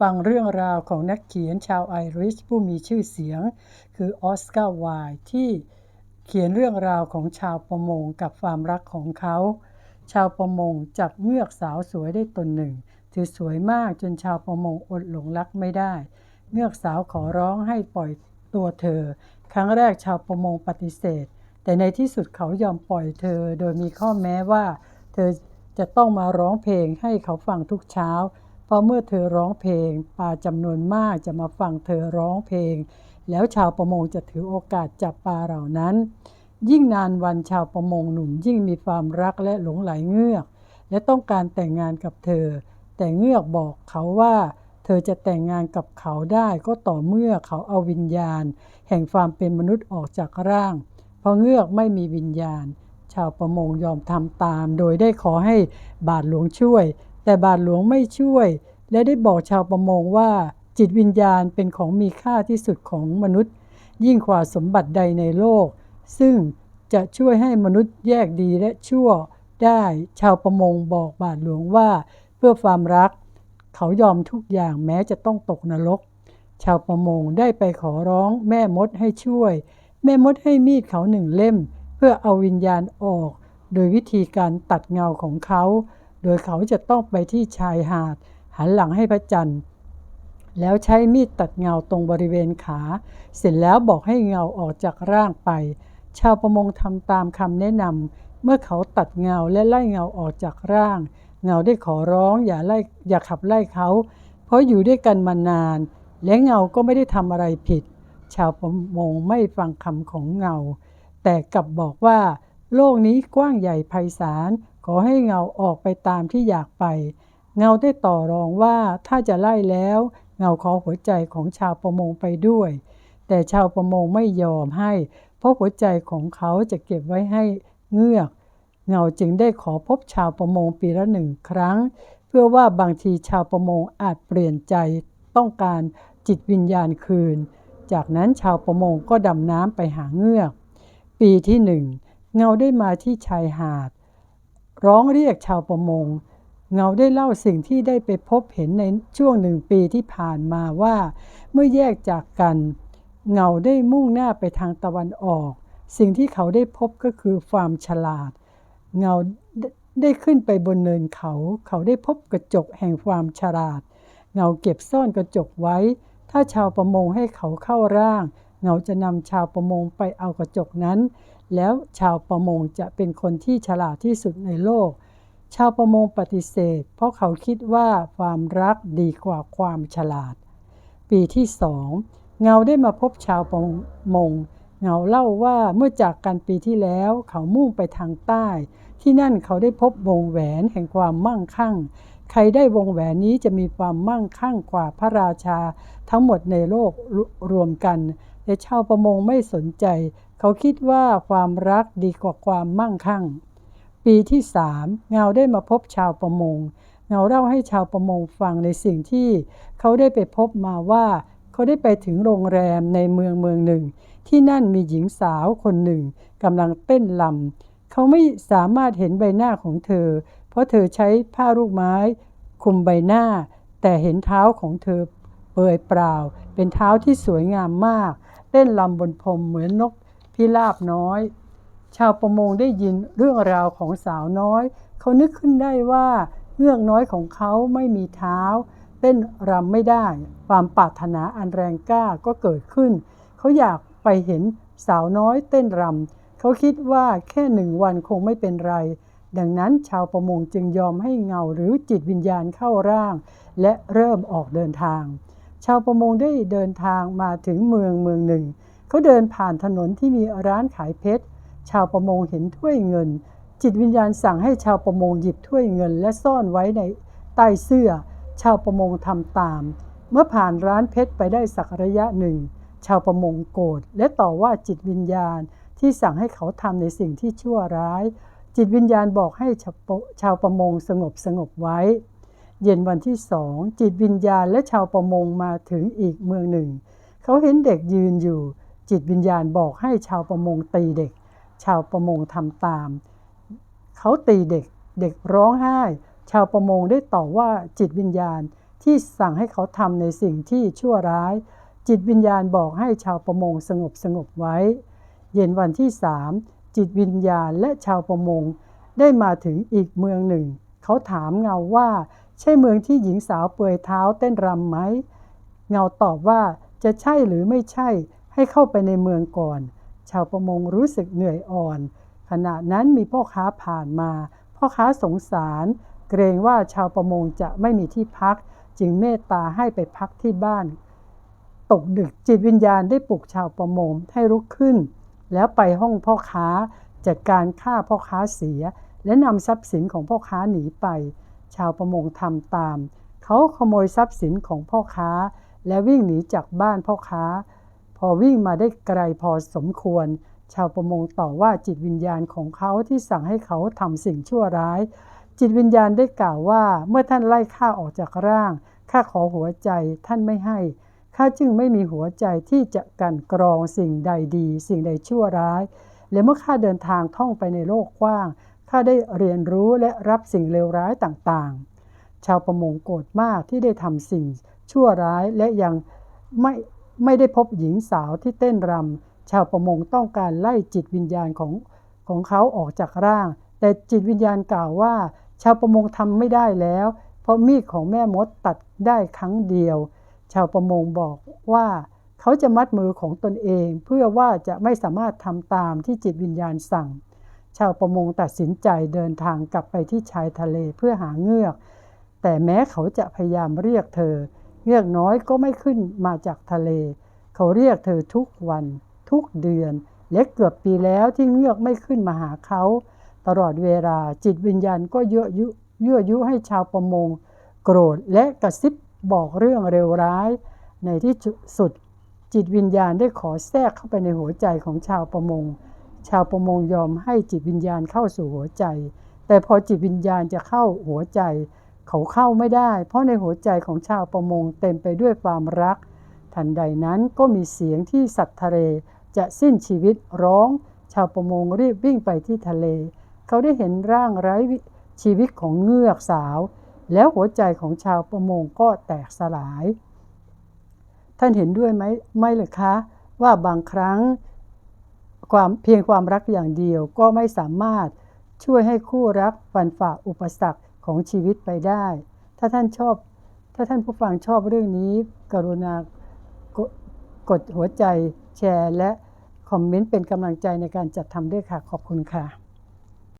ฟังเรื่องราวของนักเขียนชาวไอริชผู้มีชื่อเสียง คือออสการ์ไวล์ที่เขียนเรื่องราวของชาวประมงกับความรักของเขา ชาวประมงจับเงือกสาวสวยได้ตนหนึ่ง ถือสวยมากจนชาวประมงอดหลงรักไม่ได้ เงือกสาวขอร้องให้ปล่อยตัวเธอ ครั้งแรกชาวประมงปฏิเสธ แต่ในที่สุดเขายอมปล่อยเธอ โดยมีข้อแม้ว่า เธอจะต้องมาร้องเพลงให้เขาฟังทุกเช้า พราะเมื่อเธอร้องเพลงปลาจำนวนมากจะมาฟังเธอร้องเพลง แล้วชาวประมงจะถือโอกาสจับปลาเหล่านั้น ยิ่งนานวันชาวประมงหนุ่มยิ่งมีความรักและหลงไหลเงือก และต้องการแต่งงานกับเธอ แต่เงือกบอกเขาว่า เธอจะแต่งงานกับเขาได้ก็ต่อเมื่อเขาเอาวิญญาณ แห่งความเป็นมนุษย์ออกจากร่าง เพราะเงือกไม่มีวิญญาณ ชาวประมงยอมทำตาม โดยได้ขอให้บาทหลวงช่วย แต่บาทหลวงไม่ช่วย และได้บอกชาวประมงว่า จิตวิญญาณเป็นของมีค่าที่สุดของมนุษย์ ยิ่งกว่าสมบัติใดในโลก ซึ่งจะช่วยให้มนุษย์แยกดีและชั่วได้ชาวประมงบอกบาทหลวงว่า เพื่อความรัก เขายอมทุกอย่างแม้จะต้องตกนรก ชาวประมงได้ไปขอร้องแม่มดให้ช่วย แม่มดให้มีดเขาหนึ่งเล่ม เพื่อเอาวิญญาณออก โดยวิธีการตัดเงาของเขา โดยเขาจะต้องไปที่ชายหาด หันหลังให้พระจันทร์ แล้วใช้มีดตัดเงาตรงบริเวณขา เสร็จแล้วบอกให้เงาออกจากร่างไป ชาวประมงทำตามคำแนะนำเมื่อเขาตัดเงาและไล่เงาออกจากร่าง เงาได้ขอร้องอย่าไล่อย่าขับไล่เขา เพราะอยู่ด้วยกันมานาน และเงาก็ไม่ได้ทำอะไรผิด ชาวประมงไม่ฟังคำของเงา แต่กลับบอกว่า โลกนี้กว้างใหญ่ไพศาล ขอให้เงาออกไปตามที่อยากไป เงาได้ต่อรองว่าถ้าจะไล่แล้ว เงาขอหัวใจของชาวประมงไปด้วย แต่ชาวประมงไม่ยอมให้ เพราะหัวใจของเขาจะเก็บไว้ให้เงือก เงาจึงได้ขอพบชาวประมงปีละหนึ่งครั้ง เพื่อว่าบางทีชาวประมงอาจเปลี่ยนใจต้องการจิตวิญญาณคืน จากนั้นชาวประมงก็ดำน้ำไปหาเงือก ปีที่หนึ่งเงาได้มาที่ชายหาด ร้องเรียกชาวประมง เงาได้เล่าสิ่งที่ได้ไปพบเห็นในช่วงหนึ่งปีที่ผ่านมาว่า เมื่อแยกจากกัน เงาได้มุ่งหน้าไปทางตะวันออก สิ่งที่เขาได้พบก็คือความฉลาด เงาได้ขึ้นไปบนเนินเขา เขาได้พบกระจกแห่งความฉลาด เงาเก็บซ่อนกระจกไว้ ถ้าชาวประมงให้เขาเข้าร่าง เงาจะนำชาวประมงไปเอากระจกนั้น แล้วชาวประมงจะเป็นคนที่ฉลาดที่สุดในโลก ชาวประมงปฏิเสธ เพราะเขาคิดว่าความรักดีกว่าความฉลาด ปีที่สองเงาได้มาพบชาวประมง เงาเล่าว่าเมื่อจากกันปีที่แล้วเขามุ่งไปทางใต้ ที่นั่นเขาได้พบวงแหวนแห่งความมั่งคั่ง ใครได้วงแหวนนี้จะมีความมั่งคั่งกว่าพระราชา ทั้งหมดในโลกรวมกัน แต่ชาวประมงไม่สนใจ เขาคิดว่าความรักดีกว่าความมั่งคั่ง ปีที่สามเงาได้มาพบชาวประมง เงาเล่าให้ชาวประมงฟังในสิ่งที่เขาได้ไปพบมาว่า เขาได้ไปถึงโรงแรมในเมืองเมืองหนึ่ง ที่นั่นมีหญิงสาวคนหนึ่งกำลังเต้นลำเขาไม่สามารถเห็นใบหน้าของเธอ เพราะเธอใช้ผ้าลูกไม้คลุมใบหน้า แต่เห็นเท้าของเธอเปลือยเปล่า เป็นเท้าที่สวยงามมาก เต้นลำบนพรมเหมือนนกพิราบน้อย ชาวประมงได้ยินเรื่องราวของสาวน้อย เขานึกขึ้นได้ว่าเงือกน้อยของเขาไม่มีเท้า เต้นรำไม่ได้ ความปรารถนาอันแรงกล้าก็เกิดขึ้น เขาอยากไปเห็นสาวน้อยเต้นรำเขาคิดว่าแค่หนึ่งวันคงไม่เป็นไร ดังนั้นชาวประมงจึงยอมให้เงาหรือจิตวิญญาณเข้าร่าง และเริ่มออกเดินทาง ชาวประมงได้เดินทางมาถึงเมืองเมืองหนึ่ง เขาเดินผ่านถนนที่มีร้านขายเพชร ชาวประมงเห็นถ้วยเงิน จิตวิญญาณสั่งให้ชาวประมงหยิบถ้วยเงิน และซ่อนไว้ในใต้เสื้อ ชาวประมงทำตาม เมื่อผ่านร้านเพชรไปได้สักระยะหนึ่ง ชาวประมงโกรธและต่อว่าจิตวิญญาณที่สั่งให้เขาทำในสิ่งที่ชั่วร้าย จิตวิญญาณบอกให้ชาวประชาวประมงสงบสงบไว้ เย็นวันที่สองจิตวิญญาณและชาวประมงมาถึงอีกเมืองหนึ่ง เขาเห็นเด็กยืนอยู่ จิตวิญญาณบอกให้ชาวประมงตีเด็ก ชาวประมงทำตาม เขาตีเด็ก เด็กร้องไห้ ชาวประมงได้ต่อว่าจิตวิญญาณที่สั่งให้เขาทำในสิ่งที่ชั่วร้าย จิตวิญญาณบอกให้ชาวประมงสงบสงบไว้ เย็นวันที่สามจิตวิญญาณและชาวประมงได้มาถึงอีกเมืองหนึ่ง เขาถามเงาว่า ใช่เมืองที่หญิงสาวเปลือยเท้าเต้นรำไหม เงาตอบว่าจะใช่หรือไม่ใช่ให้เข้าไปในเมืองก่อน ชาวประมงรู้สึกเหนื่อยอ่อน ขณะนั้นมีพ่อค้าผ่านมา พ่อค้าสงสาร เกรงว่าชาวประมงจะไม่มีที่พัก จึงเมตตาให้ไปพักที่บ้าน ตกดึกจิตวิญญาณได้ปลุกชาวประมงให้ลุกขึ้น แล้วไปห้องพ่อค้าจัดการฆ่าพ่อค้าเสีย และนำทรัพย์สินของพ่อค้าหนีไป ชาวประมงทำตาม เขาขโมยทรัพย์สินของพ่อค้า และวิ่งหนีจากบ้านพ่อค้า พอวิ่งมาได้ไกลพอสมควร ชาวประมงต่อว่าจิตวิญญาณของเขาที่สั่งให้เขาทำสิ่งชั่วร้าย จิตวิญญาณได้กล่าวว่าเมื่อท่านไล่ข้าออกจากร่างข้าขอหัวใจท่านไม่ให้ข้าจึงไม่มีหัวใจที่จะกันกรองสิ่งใดดี สิ่งใดชั่วร้าย และเมื่อข้าเดินทางท่องไปในโลกกว้าง ข้าได้เรียนรู้และรับสิ่งเลวร้ายต่างๆ ชาวประมงโกรธมากที่ได้ทำสิ่งชั่วร้ายและยังไม่ไม่ได้พบหญิงสาวที่เต้นรำชาวประมงต้องการไล่จิตวิญญาณของของเขาออกจากร่าง แต่จิตวิญญาณกล่าวว่า ชาวประมงทำไม่ได้แล้ว เพราะมีดของแม่มดตัดได้ครั้งเดียว ชาวประมงบอกว่าเขาจะมัดมือของตนเองเพื่อว่าจะไม่สามารถทำตามที่จิตวิญญาณสั่ง ชาวประมงตัดสินใจเดินทางกลับไปที่ชายทะเลเพื่อหาเงือก แต่แม้เขาจะพยายามเรียกเธอ เงือกน้อยก็ไม่ขึ้นมาจากทะเล เขาเรียกเธอทุกวัน ทุกเดือน และเกือบปีแล้วที่เงือกไม่ขึ้นมาหาเขา ตลอดเวลาจิตวิญญาณก็ยั่วยุยั่วยุให้ชาวประมง โกรธและกระซิบบอกเรื่องเลวร้าย ในที่สุดจิตวิญญาณได้ขอแทรกเข้าไปในหัวใจของชาวประมง ชาวประมงยอมให้จิตวิญญาณเข้าสู่หัวใจ แต่พอจิตวิญญาณจะเข้าหัวใจ เขาเข้าไม่ได้ เพราะในหัวใจของชาวประมงเต็มไปด้วยความรัก ทันใดนั้นก็มีเสียงที่สัตว์ทะเลจะสิ้นชีวิตร้อง ชาวประมงรีบวิ่งไปที่ทะเล เขาได้เห็นร่างไร้ชีวิตของเงือกสาว แล้วหัวใจของชาวประมงก็แตกสลาย ท่านเห็นด้วยไหมไม่เลยคะ ว่าบางครั้ง ความเพียงความรักอย่างเดียวก็ไม่สามารถช่วยให้คู่รักฟันฝ่าอุปสรรคของชีวิตไปได้ ถ้าท่านชอบ ถ้าท่านผู้ฟังชอบเรื่องนี้ กรุณากดหัวใจแชร์ และคอมเมนต์เป็นกำลังใจในการจัดทำด้วยค่ะ ขอบคุณค่ะ